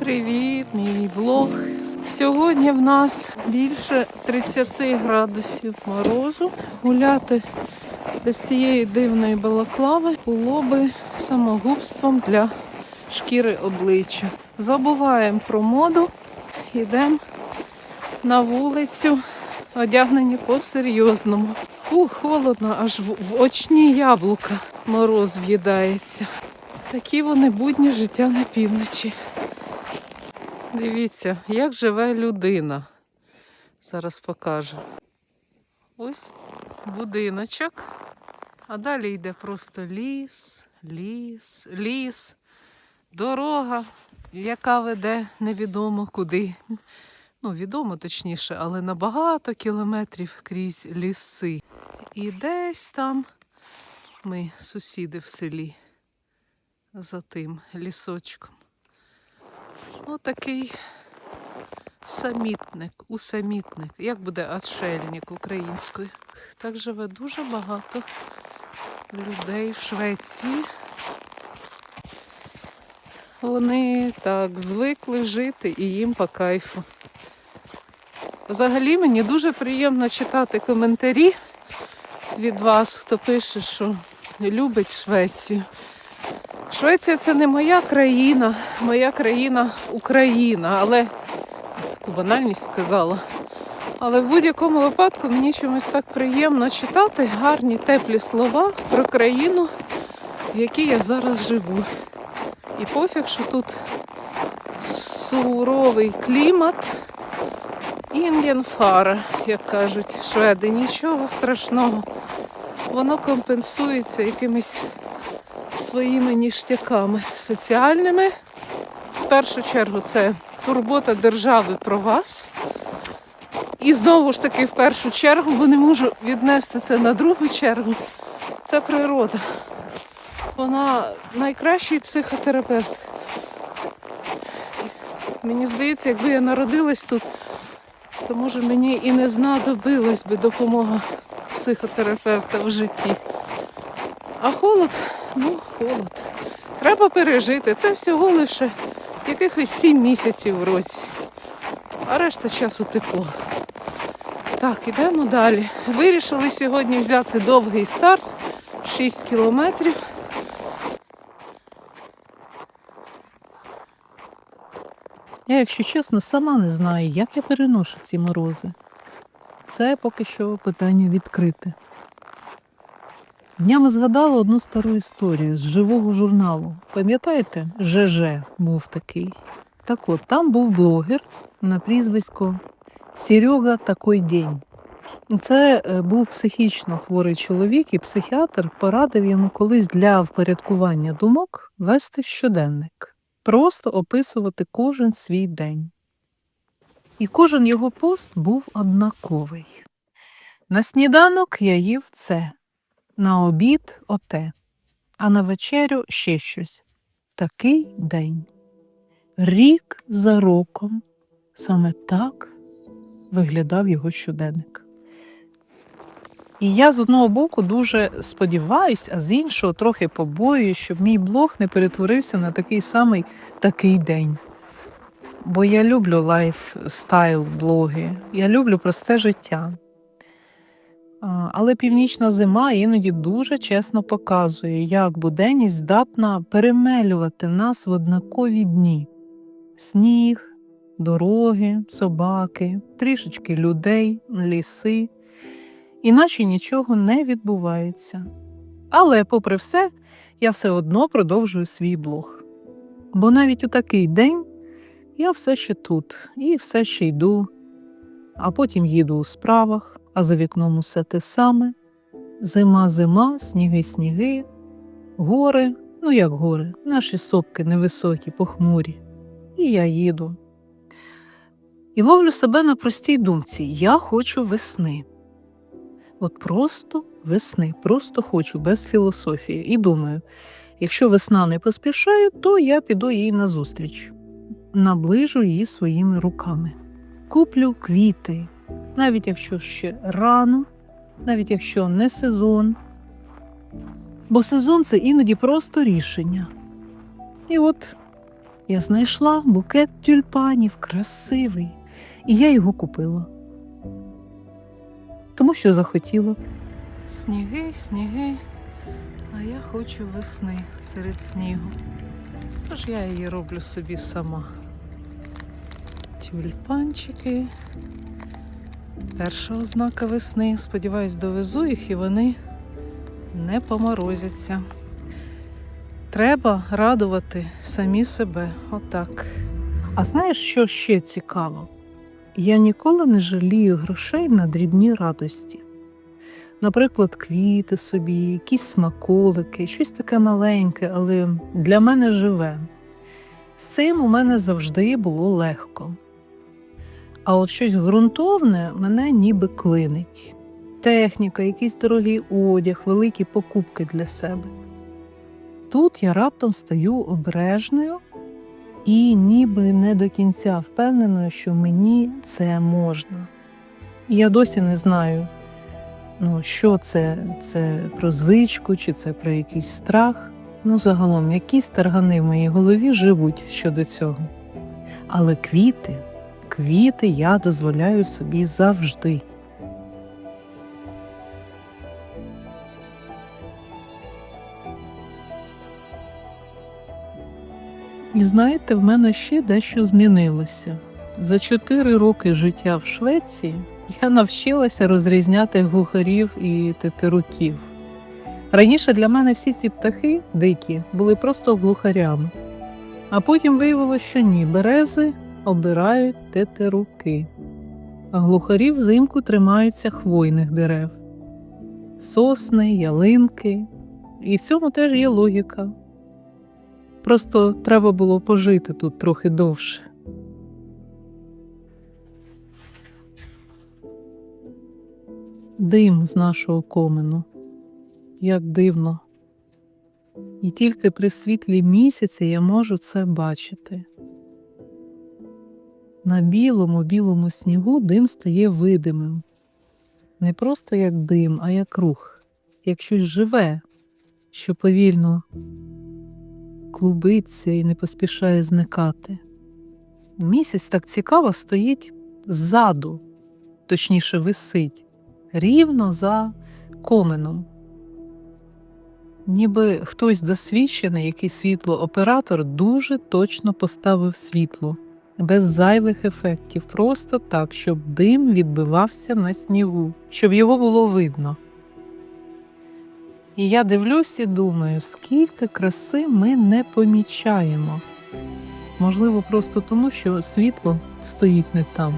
Привіт, мій влог. Сьогодні в нас більше 30 градусів морозу. Гуляти без цієї дивної балаклави було би самогубством для шкіри обличчя. Забуваємо про моду, йдемо на вулицю, одягнені по-серйозному. Фу, холодно, аж в, в очні яблука мороз в'їдається. Такі вони будні життя на півночі. Дивіться, як живе людина. Зараз покажу. Ось будиночок, а далі йде просто ліс, ліс, ліс, дорога, яка веде невідомо куди. Ну, відомо точніше, але на багато кілометрів крізь ліси. І десь там ми сусіди в селі за тим лісочком. Отакий самітник, усамітник. Як буде отшельник українською? Так живе дуже багато людей в Швеції. Вони так звикли жити і їм по кайфу. Взагалі мені дуже приємно читати коментарі від вас, хто пише, що любить Швецію. Швеція це не моя країна, моя країна Україна, але таку банальність сказала. Але в будь-якому випадку мені чомусь так приємно читати гарні теплі слова про країну, в якій я зараз живу. І пофіг, що тут суровий клімат, ін'янфара, як кажуть шведи, нічого страшного. Воно компенсується якимись своїми ніштяками соціальними. В першу чергу це турбота держави про вас. І знову ж таки, в першу чергу, бо не можу віднести це на другу чергу. Це природа. Вона найкращий психотерапевт. Мені здається, якби я народилась тут, то може мені і не знадобилась би допомога психотерапевта в житті. А холод, ну, холод. Треба пережити. Це всього лише якихось 7 місяців в році. А решта часу тепло. Так, ідемо далі. Вирішили сьогодні взяти довгий старт 6 кілометрів. Я, якщо чесно, сама не знаю, як я переношу ці морози. Це поки що питання відкрите. Днями згадала одну стару історію з живого журналу. Пам'ятаєте, ЖЖ був такий. Так от, там був блогер на прізвисько Серега такой день. Це е, був психічно хворий чоловік, і психіатр порадив йому колись для впорядкування думок вести щоденник просто описувати кожен свій день. І кожен його пост був однаковий. На сніданок я їв це, на обід оте, а на вечерю ще щось. Такий день. Рік за роком саме так виглядав його щоденник. І я з одного боку дуже сподіваюся, а з іншого трохи побоююсь, щоб мій блог не перетворився на такий самий такий день. Бо я люблю лайфстайл блоги, я люблю просте життя. Але північна зима іноді дуже чесно показує, як буденність здатна перемелювати нас в однакові дні: сніг, дороги, собаки, трішечки людей, ліси іначе нічого не відбувається. Але, попри все, я все одно продовжую свій блог. Бо навіть у такий день я все ще тут і все ще йду, а потім їду у справах, а за вікном усе те саме. Зима, зима, сніги, сніги, гори, ну як гори, наші сопки невисокі, похмурі. І я їду. І ловлю себе на простій думці: я хочу весни. От просто весни, просто хочу без філософії. І думаю, якщо весна не поспішає, то я піду їй назустріч, наближу її своїми руками. Куплю квіти, навіть якщо ще рано, навіть якщо не сезон. Бо сезон це іноді просто рішення. І от я знайшла букет тюльпанів красивий, і я його купила. Тому що захотіла. Сніги, сніги, а я хочу весни серед снігу. Тож я її роблю собі сама. Тюльпанчики. Перша ознака весни. Сподіваюсь, довезу їх і вони не поморозяться. Треба радувати самі себе. Отак. А знаєш, що ще цікаво? Я ніколи не жалію грошей на дрібні радості. Наприклад, квіти собі, якісь смаколики, щось таке маленьке, але для мене живе. З цим у мене завжди було легко. А от щось ґрунтовне мене ніби клинить. Техніка, якийсь дорогий одяг, великі покупки для себе. Тут я раптом стаю обережною і ніби не до кінця впевненою, що мені це можна. Я досі не знаю, ну, що це, це про звичку, чи це про якийсь страх. Ну, загалом, якісь таргани в моїй голові живуть щодо цього. Але квіти, квіти я дозволяю собі завжди. І знаєте, в мене ще дещо змінилося. За чотири роки життя в Швеції я навчилася розрізняти глухарів і тетеруків. Раніше для мене всі ці птахи дикі були просто глухарями. А потім виявилося, що ні, берези обирають тетеруки, а глухарі взимку тримаються хвойних дерев, сосни, ялинки. І в цьому теж є логіка. Просто треба було пожити тут трохи довше. Дим з нашого комену. Як дивно. І тільки при світлі місяця я можу це бачити. На білому білому снігу дим стає видимим. Не просто як дим, а як рух, як щось живе, що повільно клубиться і не поспішає зникати. Місяць так цікаво стоїть ззаду, точніше висить, рівно за коменом. Ніби хтось досвідчений, який світлооператор дуже точно поставив світло, без зайвих ефектів, просто так, щоб дим відбивався на снігу, щоб його було видно. І я дивлюсь і думаю, скільки краси ми не помічаємо. Можливо, просто тому, що світло стоїть не там.